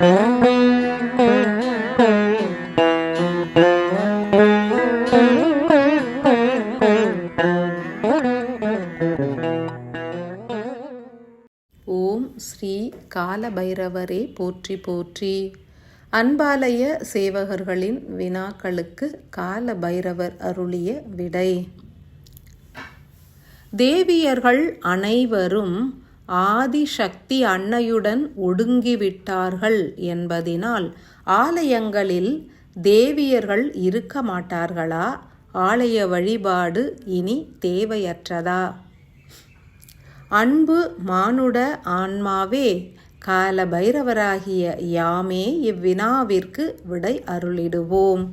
ஓம் ஸ்ரீ காலபைரவரே போற்றி போற்றி. அன்பாலய சேவகர்களின் வினாக்களுக்கு காலபைரவர் அருளிய விடை. தேவியர்கள் அனைவரும் ஆதிசக்தி அன்னையுடன் ஒடுங்கிவிட்டார்கள் என்பதினால் ஆலயங்களில் தேவியர்கள் இருக்க மாட்டார்களா? ஆலய வழிபாடு இனி தேவையற்றதா? அன்பு மானுட ஆன்மாவே கால பைரவராகிய யாமே இவ்வினாவிற்கு விடை அருளிடுவோம்.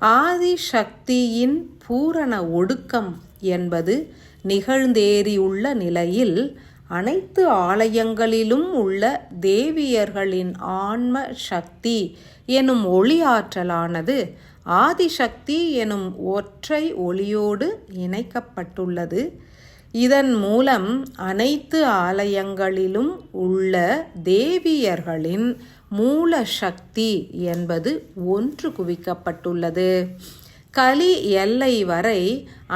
ஆதிசக்தியின் பூரண ஒடுக்கம் என்பது நிகழ்ந்தேறியுள்ள நிலையில் அனைத்து ஆலயங்களிலும் உள்ள தேவியர்களின் ஆன்ம சக்தி எனும் ஒளி ஆற்றலானது ஆதிசக்தி எனும் ஒற்றை ஒளியோடு இணைக்கப்பட்டுள்ளது. இதன் மூலம் அனைத்து ஆலயங்களிலும் உள்ள தேவியர்களின் மூல சக்தி என்பது ஒன்று குவிக்கப்பட்டுள்ளது. கலி எல்லை வரை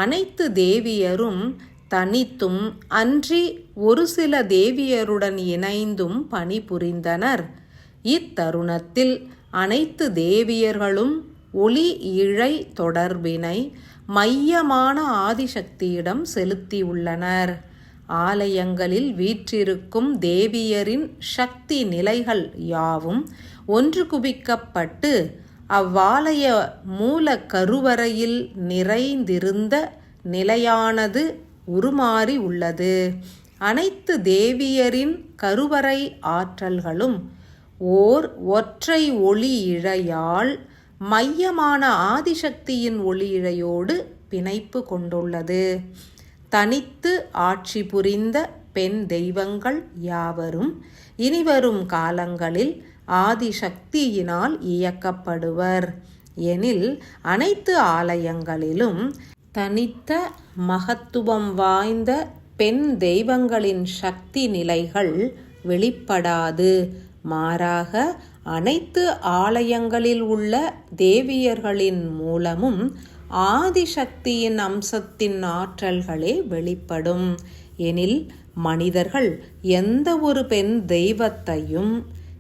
அனைத்து தேவியரும் தனித்தும் அன்றி ஒரு சில தேவியருடன் இணைந்தும் பணிபுரிந்தனர். இத்தருணத்தில் அனைத்து தேவியர்களும் ஒளி இழை தொடர்பினை மையமான ஆதிசக்தியிடம் செலுத்தியுள்ளனர். ஆலயங்களில் வீற்றிருக்கும் தேவியரின் சக்தி நிலைகள் யாவும் ஒன்று குவிக்கப்பட்டு அவ்வாலய மூல கருவறையில் நிறைந்திருந்த நிலையானது உருமாறி உள்ளது. அனைத்து தேவியரின் கருவறை ஆற்றல்களும் ஓர் ஒற்றை ஒளி இழையால் மையமான ஆதிசக்தியின் ஒளி இழையோடு பிணைப்பு கொண்டுள்ளது. தனித்து ஆட்சி புரிந்த பெண் தெய்வங்கள் யாவரும் இனிவரும் காலங்களில் ஆதிசக்தியினால் இயக்கப்படுவர். எனில் அனைத்து ஆலயங்களிலும் தனித்த மகத்துவம் வாய்ந்த பெண் தெய்வங்களின் சக்தி நிலைகள் வெளிப்படாது. மாறாக அனைத்து ஆலயங்களில் உள்ள தேவியர்களின் மூலமும் ஆதிசக்தியின் அம்சத்தின் ஆற்றல்களே வெளிப்படும். எனில் மனிதர்கள் எந்த ஒரு பெண் தெய்வத்தையும்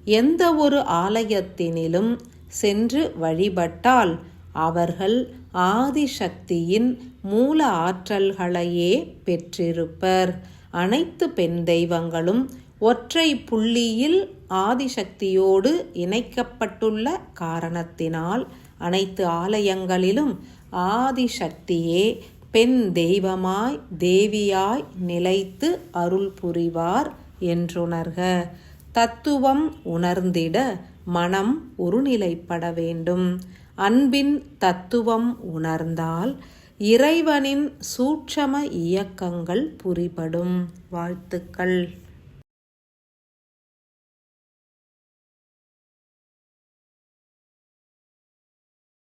எந்த ஒரு ஆலயத்தினிலும் சென்று வழிபட்டால் அவர்கள் ஆதிசக்தியின் மூல ஆற்றல்களையே பெற்றிருப்பர். அனைத்து பெண் தெய்வங்களும் ஒற்றை புள்ளியில் ஆதிசக்தியோடு இணைக்கப்பட்டுள்ள காரணத்தினால் அனைத்து ஆலயங்களிலும் ஆதிசக்தியே பெண் தெய்வமாய் தேவியாய் நிலைத்து அருள் புரிவார் என்றுணர்க. தத்துவம் உணர்ந்திட மனம் ஒருநிலைப்பட வேண்டும். அன்பின் தத்துவம் உணர்ந்தால் இறைவனின் சூட்சம இயக்கங்கள் புரிபடும். வாழ்த்துக்கள்.